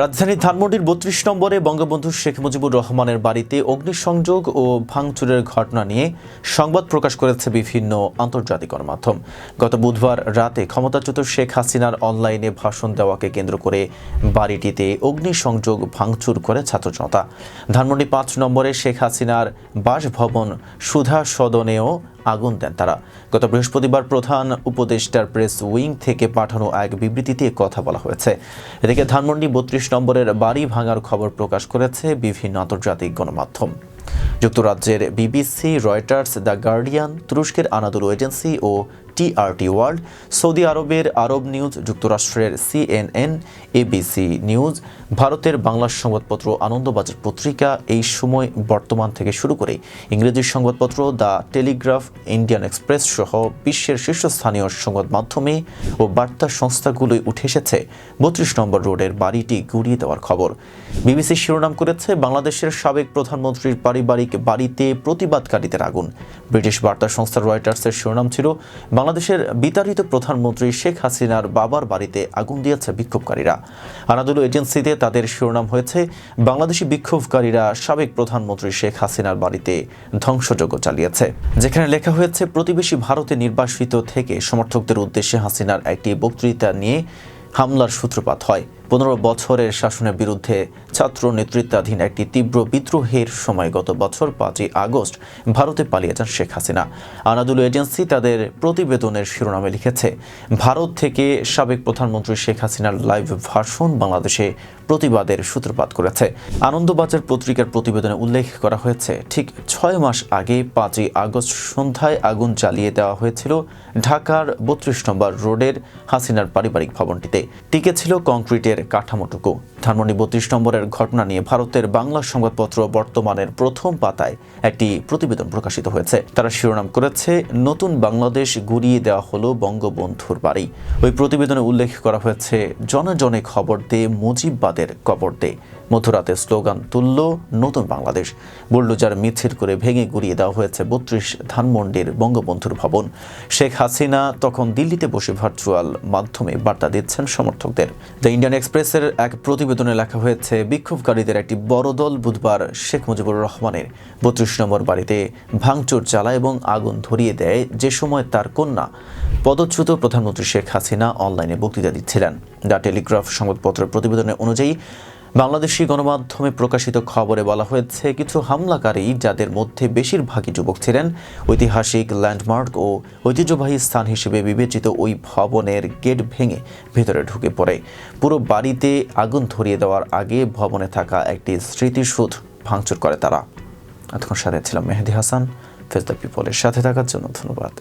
রাজধানী ধানমন্ডির বত্রিশ নম্বরে বঙ্গবন্ধু শেখ মুজিবুর রহমানের বাড়িতে অগ্নিসংযোগ ও ভাঙচুরের ঘটনা নিয়ে সংবাদ প্রকাশ করেছে বিভিন্ন আন্তর্জাতিক গণমাধ্যম। গত বুধবার রাতে ক্ষমতাচ্যুত শেখ হাসিনার অনলাইনে ভাষণ দেওয়াকে কেন্দ্র করে বাড়িটিতে অগ্নিসংযোগ ভাঙচুর করে ছাত্র জনতা ধানমন্ডি পাঁচ নম্বরে শেখ হাসিনার বাসভবন সুধা সদনেও আগুন দেন তারা। গত বৃহস্পতিবার প্রধান উপদেষ্টার প্রেস উইং থেকে পাঠানো এক বিবৃতিতে কথা বলা হয়েছে। এদিকে ধানমন্ডি বত্রিশ নম্বরের বাড়ি ভাঙার খবর প্রকাশ করেছে বিভিন্ন আন্তর্জাতিক গণমাধ্যম। যুক্তরাজ্যের বিবিসি রয়টার্স দ্য গার্ডিয়ান তুরস্কের আনাদুল এজেন্সি ও টিআরটি ওয়ার্ল্ড সৌদি আরবের আরব নিউজ, যুক্তরাষ্ট্রের সিএনএন এবিসি নিউজ, ভারতের বাংলা সংবাদপত্র আনন্দবাজার পত্রিকা এই সময় বর্তমান থেকে শুরু করে ইংরেজি সংবাদপত্র দ্য টেলিগ্রাফ ইন্ডিয়ান এক্সপ্রেস সহ বিশ্বের শীর্ষস্থানীয় সংবাদ মাধ্যমে ও বার্তা সংস্থাগুলোই উঠে এসেছে বত্রিশ নম্বর রোডের বাড়িটি গুড়িয়ে দেওয়ার খবর। বিবিসি শিরোনাম করেছে বাংলাদেশের সাবেক প্রধানমন্ত্রীর পারিবারিক বাড়িতে প্রতিবাদকারীদের আগুন ব্রিটিশ বার্তা সংস্থা রয়টার্সের শিরোনাম ছিল, বাংলাদেশের বিতাড়িত প্রধানমন্ত্রী শেখ হাসিনার বাবার বাড়িতে আগুন দিয়েছে বিক্ষোভকারীরা। আনাদুলু এজেন্সিতে তাদের শিরোনাম হয়েছে, বাংলাদেশি বিক্ষোভকারীরা সাবেক প্রধানমন্ত্রী শেখ হাসিনার বাড়িতে ধ্বংসযজ্ঞ চালিয়েছে। যেখানে লেখা হয়েছে, প্রতিবেশী ভারতে নির্বাসিত থেকে সমর্থকদের উদ্দেশ্যে হাসিনার একটি বক্তৃতা নিয়ে হামলার সূত্রপাত হয়। পনেরো বছরের শাসনের বিরুদ্ধে ছাত্র নেতৃত্বাধীন একটি তীব্র বিদ্রোহের সময় গত বছর পাঁচই আগস্ট ভারতে পালিয়ে যান শেখ হাসিনা। আনাদুল এজেন্সি তাদের প্রতিবেদনের শিরোনামে লিখেছে, ভারত থেকে সাবেক প্রধানমন্ত্রী শেখ হাসিনার লাইভ ভাষণ বাংলাদেশে প্রতিবাদের সূত্রপাত করেছে। আনন্দবাজার পত্রিকার প্রতিবেদনে উল্লেখ করা হয়েছে, ঠিক ছয় মাস আগে পাঁচই আগস্ট সন্ধ্যায় আগুন জ্বালিয়ে দেওয়া হয়েছিল ঢাকার বত্রিশ নম্বর রোডের হাসিনার পারিবারিক ভবনটিতে। টিকে ছিল কংক্রিটের কাঠামোটুকু। ধানমন্ডি বত্রিশ নম্বরের ঘটনা নিয়ে ভারতের বাংলা সংবাদপত্র বর্তমানের প্রথম পাতায় একটি প্রতিবেদন প্রকাশিত হয়েছে। তারা শিরোনাম করেছে, নতুন বাংলাদেশ গুড়িয়ে দেওয়া হলো বঙ্গবন্ধুর বাড়ি। ওই প্রতিবেদনে উল্লেখ করা হয়েছে জনে জনে খবর দে, মুজিববাদের কবর দে। মধ্যরাতে স্লোগান তুলল, নতুন বাংলাদেশ। বুল্ডোজার মিছিল করে ভেঙে গুড়িয়ে দেওয়া হয়েছে বত্রিশ ধানমন্ডির বঙ্গবন্ধুর ভবন। শেখ হাসিনা তখন দিল্লিতে বসে ভার্চুয়াল মাধ্যমে বার্তা দিচ্ছেন সমর্থকদের। দ্য ইন্ডিয়ান এক্সপ্রেসের এক প্রতিবেদনে লেখা হয়েছে, বিক্ষোভকারীদের একটি বড় দল বুধবার শেখ মুজিবুর রহমানের বত্রিশ নম্বর বাড়িতে ভাঙচুর চালায় এবং আগুন ধরিয়ে দেয় যে সময় তার কন্যা। পদচ্যুত প্রধানমন্ত্রী শেখ হাসিনা অনলাইনে বক্তৃতা দিচ্ছিলেন। দ্য টেলিগ্রাফ সংবাদপত্রের প্রতিবেদনে অনুযায়ী বাংলাদেশি গণমাধ্যমে প্রকাশিত খবরে বলা হয়েছে, কিছু হামলাকারী, যাদের মধ্যে বেশিরভাগই যুবক ছিলেন, ঐতিহাসিক ল্যান্ডমার্ক ও ঐতিহ্যবাহী স্থান হিসেবে বিবেচিত ওই ভবনের গেট ভেঙে ভেতরে ঢুকে পড়ে। পুরো বাড়িতে আগুন ধরিয়ে দেওয়ার আগে ভবনে থাকা একটি স্মৃতিসৌধ ভাঙচুর করে তারা। এতক্ষণ সাথে ছিলাম মেহেদি হাসান ফেস দ্য পিপলের সাথে থাকার জন্য ধন্যবাদ।